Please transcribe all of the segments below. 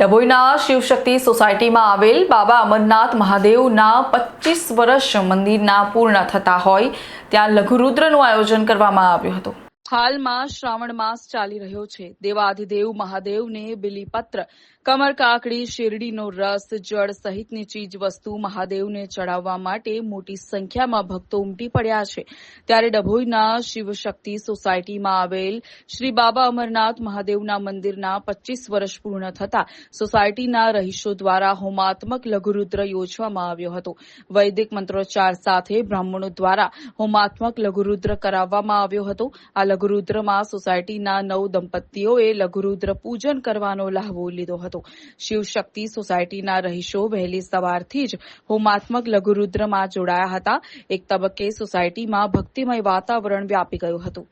ડભોઈના શિવશક્તિ સોસાયટીમાં આવેલ બાબા અમરનાથ મહાદેવના પચીસ વર્ષ મંદિરના પૂર્ણ થતા હોય ત્યાં લઘુરુદ્રનું આયોજન કરવામાં આવ્યું હતું. હાલમાં શ્રાવણ માસ ચાલી રહ્યો છે. દેવાધિદેવ મહાદેવને બિલીપત્ર કમર કાકડી, શેરડીનો રસ, જળ સહિતની ચીજ વસ્તુ મહાદેવને ચડાવવા માટે મોટી સંખ્યામાં ભક્તો ઉમટી પડ્યા છે. ત્યારે ડભોઈના શિવશક્તિ સોસાયટીમાં આવેલ શ્રી બાબા અમરનાથ મહાદેવના મંદિરના પચીસ વર્ષ પૂર્ણ થતા સોસાયટીના રહીશો દ્વારા હોમાત્મક લઘુરુદ્ર યોજવામાં આવ્યો હતો. વૈદિક મંત્રોચ્ચાર સાથે બ્રાહ્મણો દ્વારા હોમાત્મક લઘુરુદ્ર કરાવવામાં આવ્યો હતો. આ લઘુરુદ્રમાં સોસાયટીના નવ દંપતીઓએ લઘુરુદ્ર પૂજન કરવાનો લહાવો લીધો હતો. શિવશક્તિ સોસાયટીના રહીશો વહેલી સવારથી જ હોમાત્મક લઘુરુદ્રમાં જોડાયા હતા. એક તબક્કે સોસાયટીમાં ભક્તિમય વાતાવરણ વ્યાપી ગયું હતું.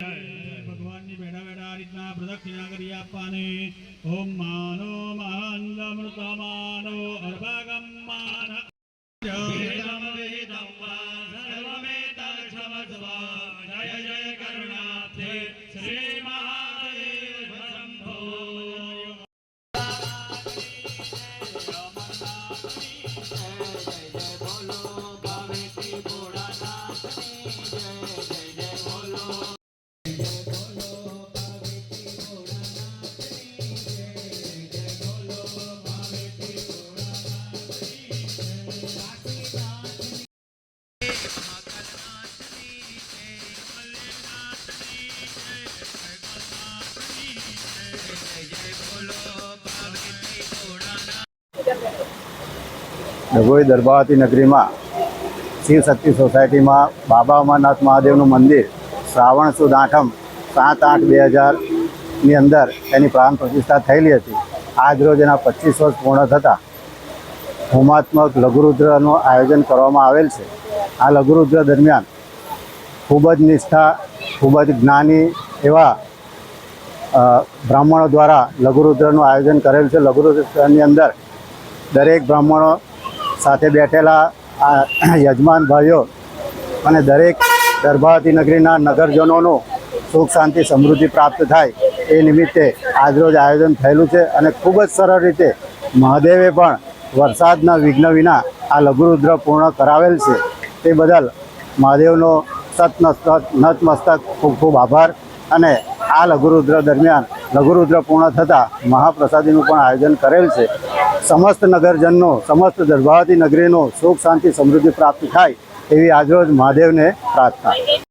બેઠા બેઠા આ રીતના ડભોઈ દરબાવતી નગરીમાં શિવશક્તિ સોસાયટીમાં બાબા અમરનાથ મહાદેવનું મંદિર શ્રાવણ સુદ આઠમ સાત આઠ બે હજારની અંદર એની પ્રાણ પ્રતિષ્ઠા થયેલી હતી. આજ રોજ એના પચીસ વર્ષ પૂર્ણ થતાં હોમાત્મક લઘુરુદ્રનું આયોજન કરવામાં આવેલ છે. આ લઘુરુદ્ર દરમિયાન ખૂબ જ નિષ્ઠા, ખૂબ જ જ્ઞાની એવા બ્રાહ્મણો દ્વારા લઘુરુદ્રનું આયોજન કરેલ છે. લઘુરુદ્રની અંદર દરેક બ્રાહ્મણો સાથે બેઠેલા આ યજમાન ભાઈઓ અને દરેક દરભાવતી નગરીના નગરજનોનું સુખ, શાંતિ, સમૃદ્ધિ પ્રાપ્ત થાય એ નિમિત્તે આજરોજ આયોજન થયેલું છે અને ખૂબ જ સરળ રીતે મહાદેવે પણ વરસાદના વિઘ્ન વિના આ લઘુરુદ્ર પૂર્ણ કરાવેલ છે. તે બદલ મહાદેવનો સત નતમસ્તક ખૂબ ખૂબ આભાર અને આ લઘુરુદ્ર દરમિયાન લઘુરુદ્ર પૂર્ણ થતાં મહાપ્રસાદીનું પણ આયોજન કરેલ છે. સમસ્ત નગરજનનો, સમસ્ત દરબાવતી નગરીનો સુખ, શાંતિ, સમૃદ્ધિ પ્રાપ્ત થાય એવી આજરોજ મહાદેવને પ્રાર્થના.